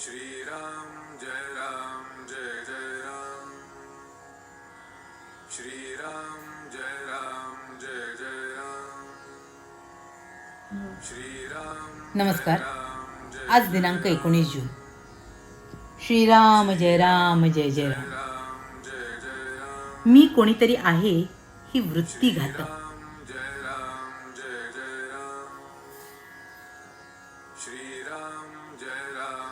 श्रीराम जय राम जय जय राम। श्रीराम जय राम जय जय राम। श्रीराम नमस्कार. आज दिनांक एकोणीस जून. श्रीराम जय राम जय जय राम. राम जय जय राम मी कोणीतरी आहे ही वृत्ती घातक. राम जय राम जय जय राम. श्रीराम जय राम.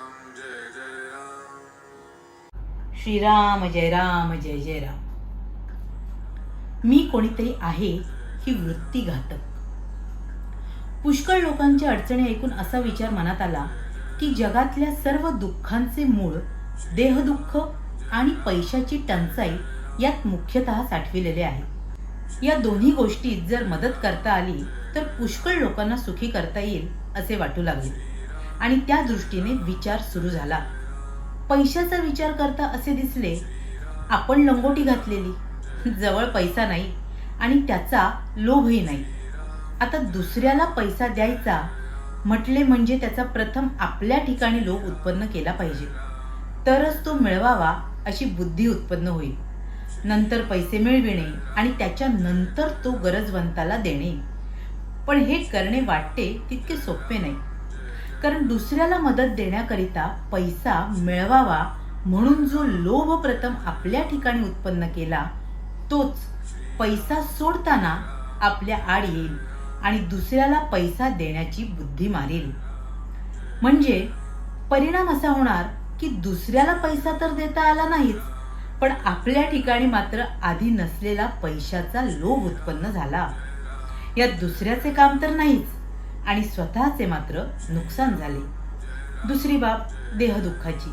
श्रीराम जय राम जय जय राम. मी कोणीतरी आहे ही वृत्ती घातक. पुष्कळ लोकांच्या अडचणी ऐकून असा विचार मनात आला की जगातल्या सर्व दुःखांचे मूळ देहदुःख आणि पैशाची टंचाई यात मुख्यतः साठविलेले आहे. या दोन्ही गोष्टीत जर मदत करता आली तर पुष्कळ लोकांना सुखी करता येईल असे वाटू लागले. आणि त्या दृष्टीने विचार सुरू झाला. पैशाचा विचार करता असे दिसले. आपण लंगोटी घातलेली. जवळ पैसा नाही आणि त्याचा लोभही नाही. आता दुसऱ्याला पैसा द्यायचा म्हटले म्हणजे त्याचा प्रथम आपल्या ठिकाणी लोभ उत्पन्न केला पाहिजे. तरच तो मिळवावा अशी बुद्धी उत्पन्न होईल. नंतर पैसे मिळविणे आणि त्याच्या नंतर तो गरजवंताला देणे. पण हे करणे वाटते तितके सोपे नाही. कारण दुसऱ्याला मदत देण्याकरिता पैसा मिळवावा म्हणून जो लोभ प्रथम आपल्या ठिकाणी उत्पन्न केला तोच पैसा सोडताना आपल्या आड येईल आणि दुसऱ्याला पैसा देण्याची बुद्धी मारेल. म्हणजे परिणाम असा होणार की दुसऱ्याला पैसा तर देता आला नाहीच पण आपल्या ठिकाणी मात्र आधी नसलेला पैशाचा लोभ उत्पन्न झाला. यात दुसऱ्याचे काम तर नाहीच आणि स्वतःचे मात्र नुकसान झाले. दुसरी बाब देहदुःखाची.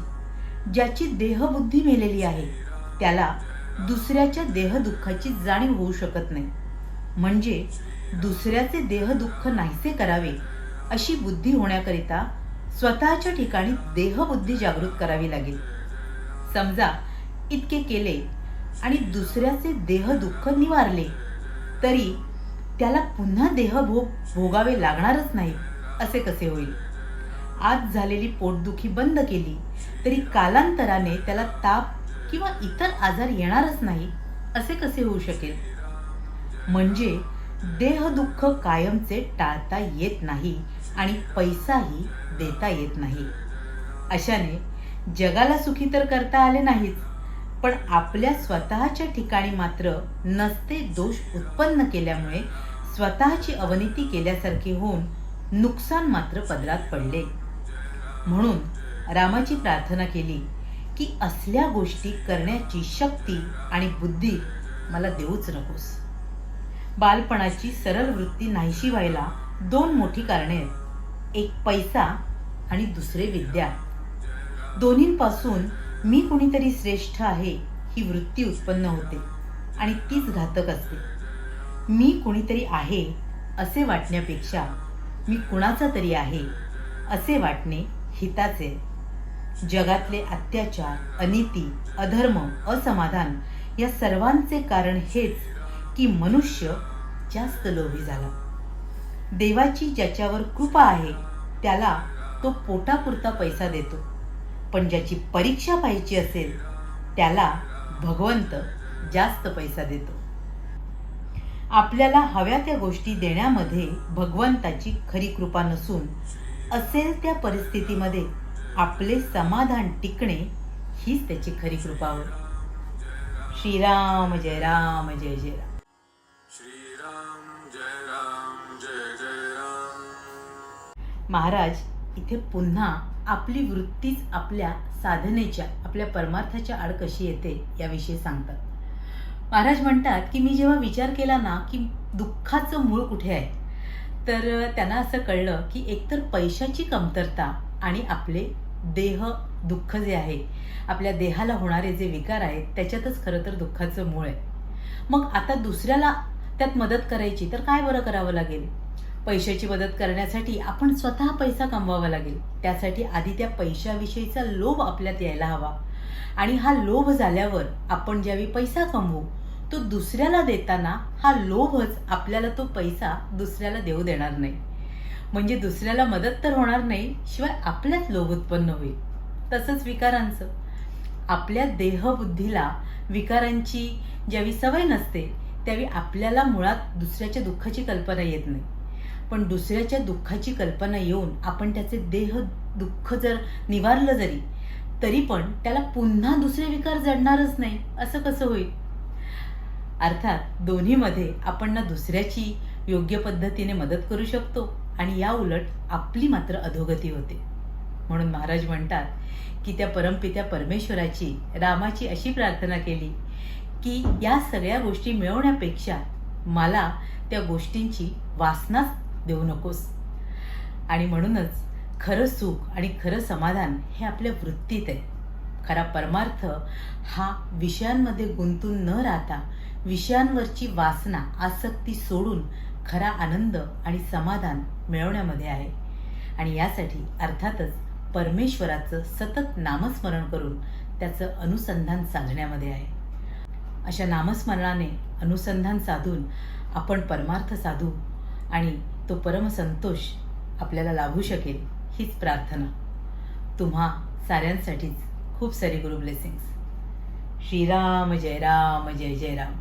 ज्याची देहबुद्धी मेलेली आहे त्याला दुसऱ्याच्या देहदुःखाची जाणीव होऊ शकत नाही. म्हणजे दुसऱ्याचे देहदुःख नाहीसे करावे अशी बुद्धी होण्याकरिता स्वतःच्या ठिकाणी देहबुद्धी जागृत करावी लागेल. समजा इतके केले आणि दुसऱ्याचे देहदुःख निवारले तरी त्याला पुन्हा देहभोग भोगावे लागणारच नाही असे कसे होईल? आज झालेली पोटदुखी बंद केली तरी कालांतराने त्याला ताप किंवा इतर आजार येणारच नाही असे कसे होऊ शकेल? म्हणजे देहदुःख कायमचे टाळता येत नाही आणि पैसाही देता येत नाही. अशाने जगाला सुखी तर करता आले नाहीच पण आपल्या स्वतःच्या ठिकाणी मात्र नसते दोष उत्पन्न केल्यामुळे स्वतःची अवनती केल्यासारखे होऊन नुकसान मात्र पदरात पडले. म्हणून रामाची प्रार्थना केली की असल्या गोष्टी करण्याची शक्ती आणि बुद्धी मला देऊच नकोस. बालपणाची सरळ वृत्ती नाहीशी व्हायला दोन मोठी कारणे आहेत. एक पैसा आणि दुसरे विद्या. दोन्हींपासून मी कुणीतरी श्रेष्ठ आहे ही वृत्ती उत्पन्न होते आणि तीच घातक असते. मी कुणीतरी आहे असे वाटण्यापेक्षा मी कुणाचा तरी आहे असे वाटणे हिताचे. जगातले अत्याचार अनिती अधर्म असमाधान या सर्वांचे कारण हेच की मनुष्य जास्त लोभी झाला. देवाची ज्याच्यावर कृपा आहे त्याला तो पोटापुरता पैसा देतो. पण ज्याची परीक्षा पाहिजे असेल त्याला भगवंत जास्त पैसा देतो. आपल्याला हव्या त्या गोष्टी देण्यामध्ये भगवंताची खरी कृपा नसून असेल त्या परिस्थितीमध्ये आपले समाधान टिकणे हीच त्याची खरी कृपा होय. श्रीराम जय राम जय जय राम. श्रीराम जय राम जय जय राम. महाराज इथे पुन्हा आपली वृत्तीच आपल्या साधनेच्या आपल्या परमार्थाच्या आड कशी येते याविषयी सांगतात. महाराज म्हणतात की मी जेव्हा विचार केला ना की दुःखाचं मूळ कुठे आहे? तर त्यांना असं कळलं की एकतर पैशाची कमतरता आणि आपले देह दुःख जे आहे आपल्या देहाला होणारे जे विकार आहेत त्याच्यातच खरं तर दुःखाचं मूळ आहे. मग आता दुसऱ्याला त्यात मदत करायची तर काय बरं करावं लागेल? पैशाची मदत करण्यासाठी आपण स्वतः पैसा कमवावा लागेल. त्यासाठी आधी त्या पैशाविषयीचा लोभ आपल्यात यायला हवा. आणि हा लोभ झाल्यावर आपण ज्यावेळी पैसा कमवू तो दुसऱ्याला देताना हा लोभच आपल्याला तो पैसा दुसऱ्याला देऊ देणार नाही. म्हणजे दुसऱ्याला मदत तर होणार नाही शिवाय आपल्याच लोभ उत्पन्न होईल. तसंच विकारांचं. आपल्या देहबुद्धीला विकारांची ज्यावेळी सवय नसते त्यावेळी आपल्याला मुळात दुसऱ्याच्या दुःखाची कल्पना येत नाही. पण दुसऱ्याच्या दुःखाची कल्पना येऊन आपण त्याचे देह दुःख जर निवारलं जरी तरी पण त्याला पुन्हा दुसरे विकार जडणारच नाही. असं कसं होईल? अर्थात दोन्हीमध्ये आपण ना दुसऱ्याची योग्य पद्धतीने मदत करू शकतो आणि या उलट आपली मात्र अधोगती होते. म्हणून महाराज म्हणतात की त्या परमपित्या परमेश्वराची रामाची अशी प्रार्थना केली की या सगळ्या गोष्टी मिळवण्यापेक्षा मला त्या गोष्टींची वासनाच देऊ नकोस. आणि म्हणूनच खरं सुख आणि खरं समाधान हे आपल्या वृत्तीत आहे. खरा परमार्थ हा विषयांमध्ये गुंतून न राहता विषयांवरची वासना आसक्ती सोडून खरा आनंद आणि समाधान मिळवण्यामध्ये आहे. आणि यासाठी अर्थातच परमेश्वराचं सतत नामस्मरण करून त्याचं अनुसंधान साधण्यामध्ये आहे. अशा नामस्मरणाने अनुसंधान साधून आपण परमार्थ साधू आणि तो परमसंतोष आपल्याला लाभू शकेल हीच प्रार्थना. तुम्हा साऱ्यांसाठीच खूप सारी गुरु ब्लेसिंग्स श्रीराम जय राम जय जय राम.